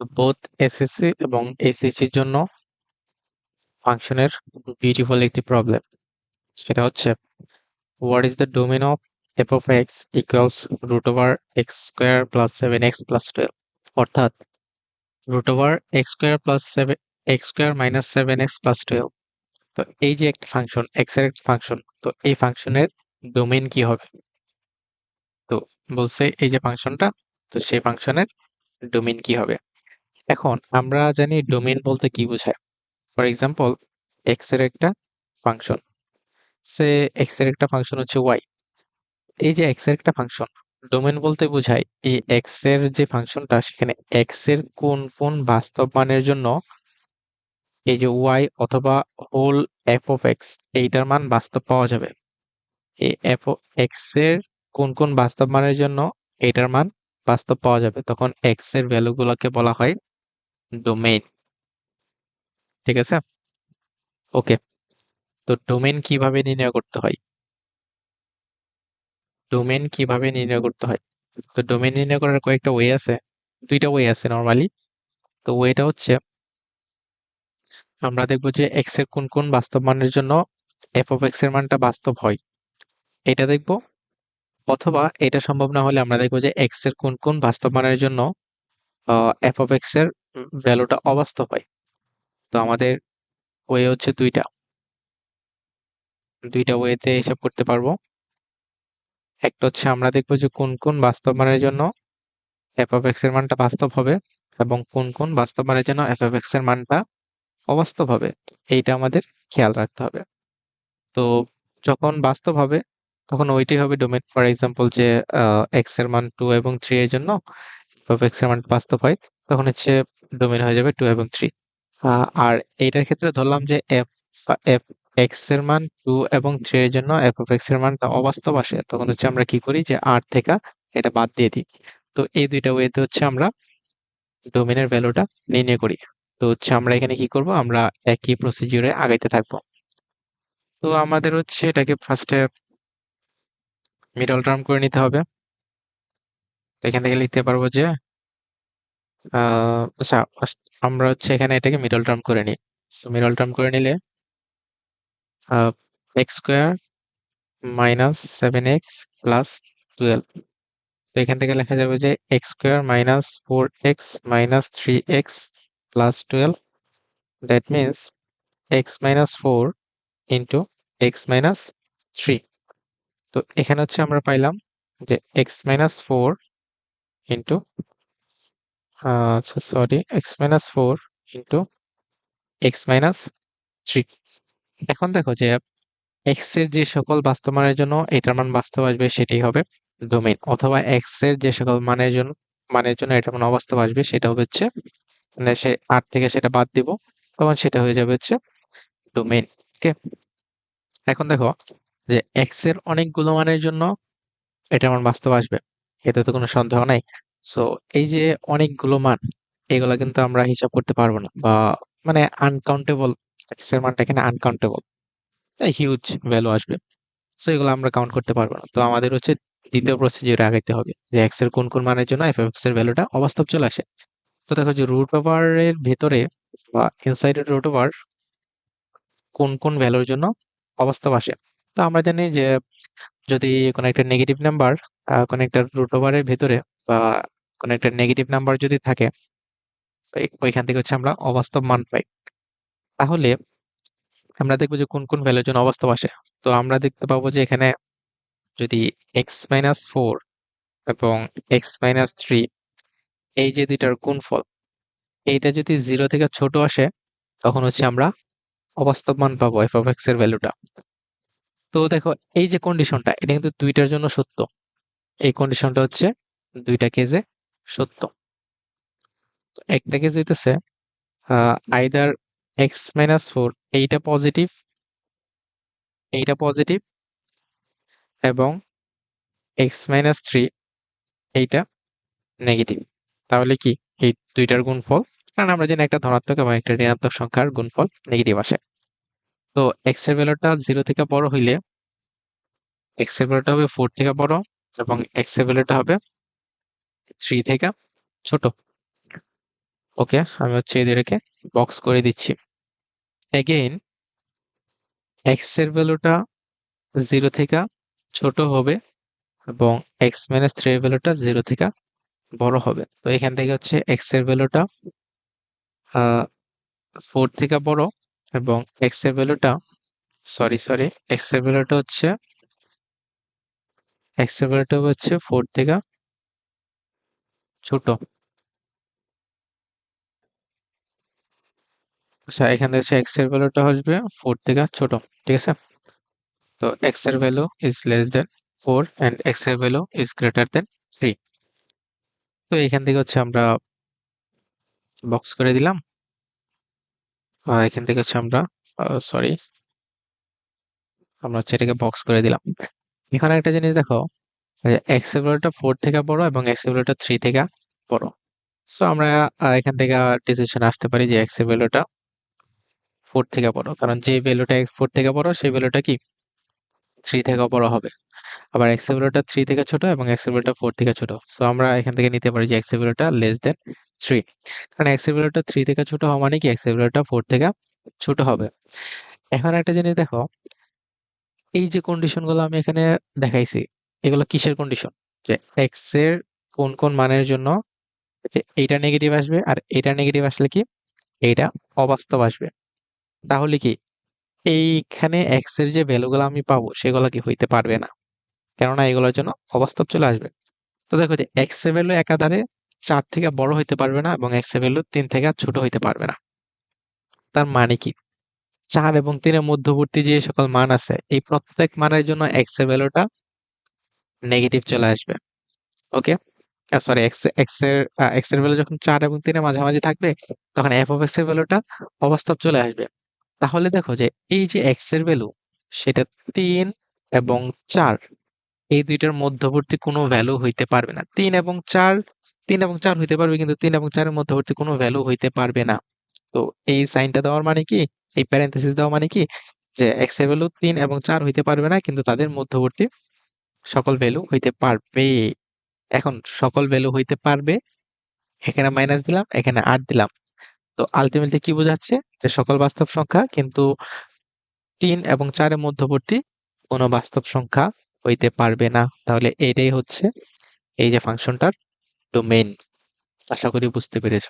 Both SSC এবং এসএসসির জন্য ফাংশনের বিউটিফুল একটি প্রবলেম সেটা হচ্ছে what is the domain of F of X equals root over X square plus seven X plus twelve অর্থাৎ root over X square plus seven X square minus seven X plus twelve তো এই যে একটা function এক্সের একটা function তো এই ফাংশনের ডোমেন কি হবে? তো বলছে এই যে ফাংশনটা তো সেই ফাংশনের ডোমেন কি হবে? এখন আমরা জানি ডোমেন বলতে কি বোঝায়? ফর এক্সাম্পল এক্সের একটা ফাংশন সে এক্সের একটা ফাংশন হচ্ছে ওয়াই এই যে এক্সের একটা ফাংশন ডোমেন বলতে বোঝায় এই এক্সের যে ফাংশনটা সেখানে এক্সের কোন কোন বাস্তব মানের জন্য এই যে ওয়াই অথবা হোল এফ অফ এক্স এইটার মান বাস্তব পাওয়া যাবে। এই এফ এক্সের কোন কোন বাস্তব মানের জন্য এইটার মান বাস্তব পাওয়া যাবে। তখন এক্সের ভ্যালুগুলোকে বলা হয় ডোমেইন ঠিক আছে? ওকে তো ডোমেন কীভাবে নির্ণয় করতে হয়? ডোমেন কীভাবে নির্ণয় করতে হয়? তো ডোমেন নির্ণয় করার কয়েকটা ওয়ে আছে। দুইটা ওয়ে আছে নর্মালি তো ওয়েটা হচ্ছে, আমরা দেখব যে এক্সের কোন কোন বাস্তব মানের জন্য এফ অফ এক্সের মানটা বাস্তব হয়। এটা দেখব। অথবা এটা সম্ভব না হলে আমরা দেখব যে এক্সের কোন কোন বাস্তব মানের জন্য এফ অফ এক্সের ভ্যালুটা অবাস্তব হয়। তো আমাদের ওয়ে হচ্ছে দুইটা। দুইটা ওয়েতে হিসাব করতে পারব। একটা হচ্ছে আমরা দেখব যে কোন কোন বাস্তব মানের জন্য এফ অফ এক্সের মানটা বাস্তব হবে এবং কোন কোন বাস্তব মানের জন্য এফ অফ এক্সের মানটা অবাস্তব হবে। এইটা আমাদের খেয়াল রাখতে হবে। তো যখন বাস্তব হবে, তখন ওইটাই হবে ডোমেন ফর এক্সাম্পল যে এক্সের মান টু এবং থ্রি এর জন্য এফ অফ এক্সের মান বাস্তব হয়, তখন হচ্ছে ডোমেন হয়ে যাবে টু এবং থ্রি আর এইটার ক্ষেত্রে ধরলাম যে এফ এফ এক্সের মান টু এবং থ্রি এর জন্য এফ অফ এক্সের মানটা অবাস্তব আসে, তখন হচ্ছে আমরা কি করি যে আর থেকে এটা বাদ দিয়ে দিই। তো এই দুইটা ওয়েতে হচ্ছে আমরা ডোমেনের ভ্যালুটা নির্ণয় করি। তো হচ্ছে আমরা এখানে কি করব? আমরা একই প্রসিজিওরে আগাইতে থাকব। তো আমাদের হচ্ছে এটাকে ফার্স্টে মিডল টার্ম করে নিতে হবে। এখান থেকে লিখতে পারব যে আচ্ছা আমরা হচ্ছে এখানে এটাকে মিডল টার্ম করে নিই। সো মিডল টার্ম করে নিলে X square minus seven X plus twelve তো এখান থেকে লেখা যাবে যে X square minus four X minus three X plus twelve that means X minus four into X minus three তো এখানে হচ্ছে আমরা পাইলাম যে এক্স মাইনাস ফোর ইন্টু আচ্ছা sorry X minus four into X minus three এখন দেখো যে এক্সের যে সকল বাস্তব মানের জন্য এটার মান বাস্তব আসবে সেটাই হবে ডোমেইন অথবা এক্সের যে সকল মানের জন্য মানের জন্য এটার মান অবাস্তব আসবে সেটা হচ্ছে মানে সে আট থেকে সেটা বাদ দিব, তখন সেটা হয়ে যাবে হচ্ছে ডোমেইন ওকে এখন দেখো যে এক্সের অনেকগুলো মানের জন্য এটার মান বাস্তব আসবে। এতে তো কোনো সন্দেহ নাই। সো এই যে অনেকগুলো মান, এগুলো কিন্তু আমরা হিসাব করতে পারব না বা মানে আনকাউন্টেবল এক্সের মানটা এখানে আনকাউন্টেবল হিউজ ভ্যালু আসবে। সো এগুলো আমরা কাউন্ট করতে পারব না। তো আমাদের হচ্ছে দ্বিতীয় প্রসিজিওরে আগাইতে হবে যে এক্সের কোন কোন মানের জন্য এফ এক্সের ভ্যালুটা অবাস্তব চলে আসে। তো দেখো যে রুট ওভার এর ভেতরে বা ইনসাইড রুট ওভার কোন কোন ভ্যালুর জন্য অবাস্তব আসে। তো আমরা জানি যে যদি কোনো একটা নেগেটিভ নাম্বার কোনো একটা রুট ওভারের ভেতরে বা কোনো একটা নেগেটিভ নাম্বার যদি থাকে ওইখান থেকে হচ্ছে আমরা অবাস্তব মান পাই। তাহলে আমরা দেখব যে কোন কোন ভ্যালুর জন্য অবাস্তব আসে। তো আমরা দেখতে পাবো যে এখানে যদি এক্স মাইনাস ফোর এবং এক্স মাইনাস থ্রি এই যে দুইটার গুণফল, এইটা যদি জিরো থেকে ছোট আসে, তখন হচ্ছে আমরা অবাস্তব মান পাবো এফ অফ এক্সের ভ্যালুটা তো দেখো, এই যে কন্ডিশনটা এটা কিন্তু দুইটার জন্য সত্য। এই কন্ডিশনটা হচ্ছে দুইটা কেজে সত্য। একটা কেজ হইতেছে আইদার এক্স মাইনাস ফোর এইটা পজিটিভ এইটা পজিটিভ এবং এক্স মাইনাস থ্রি এইটা নেগেটিভ তাহলে কি? এই দুইটার গুণফল, কারণ আমরা জানি একটা ধনাত্মক এবং একটা ঋণাত্মক সংখ্যার গুণফল নেগেটিভ আসে। তো এক্সের ভ্যালুটা জিরো থেকে বড় হইলে এক্সের ভ্যালুটা হবে ফোর থেকে বড় এবং এক্সের ভ্যালুটা হবে থ্রি থেকে ছোট। ওকে আমি হচ্ছে এদেরকে বক্স করে দিচ্ছি। এগেইন এক্সের ভ্যালুটা জিরো থেকে ছোট হবে এবং এক্স মাইনাস থ্রি এর ভ্যালুটা জিরো থেকে বড় হবে। তো এখান থেকে হচ্ছে এক্সের ভ্যালুটা ফোর থেকে বড় এবং এক্সের ভ্যালুটা সরি সরি এক্সের ভ্যালুটা হচ্ছে এক্সের ভ্যালুটা হচ্ছে ফোর থেকে ছোট। আচ্ছা এখান থেকে এক্সের ভ্যালুটা আসবে ফোর থেকে ছোট, ঠিক আছে? তো এক্সের value is less than four and এক্সের value is greater than three তো এখান থেকে হচ্ছে আমরা বক্স করে দিলাম। এখান থেকে হচ্ছে আমরা সরি আমরা হচ্ছে এটাকে বক্স করে দিলাম। এখানে একটা জিনিস দেখো এক্সের ভ্যালুটা ফোর থেকে বড় এবং এক্সের ভ্যালুটা থ্রি থেকে বড়। সো আমরা এখান থেকে ডিসিশন আসতে পারি যে এক্সের ভ্যালুটা ফোর থেকে বড়। কারণ যে ভ্যালুটা ফোর থেকে বড়, সেই ভ্যালুটা কি? থ্রি থেকে বড় হবে। আবার এক্সের ভ্যালুটা থ্রি থেকে ছোট এবং এক্সের ভ্যালুটা ফোর থেকে ছোট। সো আমরা এখান থেকে নিতে পারি যে এক্সের ভ্যালুটা লেস দেন থ্রি কারণ ভ্যালুটা থ্রি থেকে ছোট হওয়া মানে কি? ভ্যালুটা ফোর থেকে ছোট হবে। এখন একটা জিনিস দেখো, এই যে কন্ডিশনগুলো আমি এখানে দেখাইছি, এগুলো কিসের কন্ডিশন যে এক্সের কোন কোন মানের জন্য যে এইটা নেগেটিভ আসবে আর এটা নেগেটিভ আসলে কি? এইটা অবাস্তব আসবে। তাহলে কি? এইখানে এক্সের যে ভ্যালুগুলো আমি পাবো, সেগুলো কি হইতে পারবে না? কেননা এগুলোর জন্য অবাস্তব চলে আসবে। তো দেখো যে এক্সের ভ্যালু একাধারে চার থেকে বড় হইতে পারবে না এবং এক্সের ভ্যালু তিন থেকে ছোট হইতে পারবে না। তার মানে কি? চার এবং তিনের মধ্যবর্তী যে সকল মান আছে, এই প্রত্যেক মানের জন্য এক্সের ভ্যালুটা নেগেটিভ চলে আসবে। ওকে সরি এক্স এক্সের এক্সের ভ্যালু যখন চার এবং তিনের মাঝামাঝি থাকবে, তখন এফ অফ এক্সের ভ্যালুটা অবাস্তব চলে আসবে। তাহলে দেখো যে, এই যে এক্সের ভ্যালু সেটা তিন এবং চার, এই দুইটার মধ্যবর্তী কোনো ভ্যালু হইতে পারবে না। তিন এবং চার তিন এবং চার হইতে পারবে, কিন্তু তিন এবং চারের মধ্যবর্তী কোনো ভ্যালু হইতে পারবে না। তো এই সাইনটা দেওয়ার মানে কি? এই প্যারেন্থেসিস দেওয়া মানে কি? যে এক্সের ভ্যালু তিন এবং চার হইতে পারবে না, কিন্তু তাদের মধ্যবর্তী সকল ভ্যালু হইতে পারবে। এখন সকল ভ্যালু হইতে পারবে, এখানে মাইনাস দিলাম, এখানে আট দিলাম। তো আলটিমেটলি কি বোঝাচ্ছে? যে সকল বাস্তব সংখ্যা কিন্তু তিন এবং চারের মধ্যবর্তী কোনো বাস্তব সংখ্যা হইতে পারবে না। তাহলে এটাই হচ্ছে এই যে ফাংশনটার ডোমেইন আশা করি বুঝতে পেরেছ।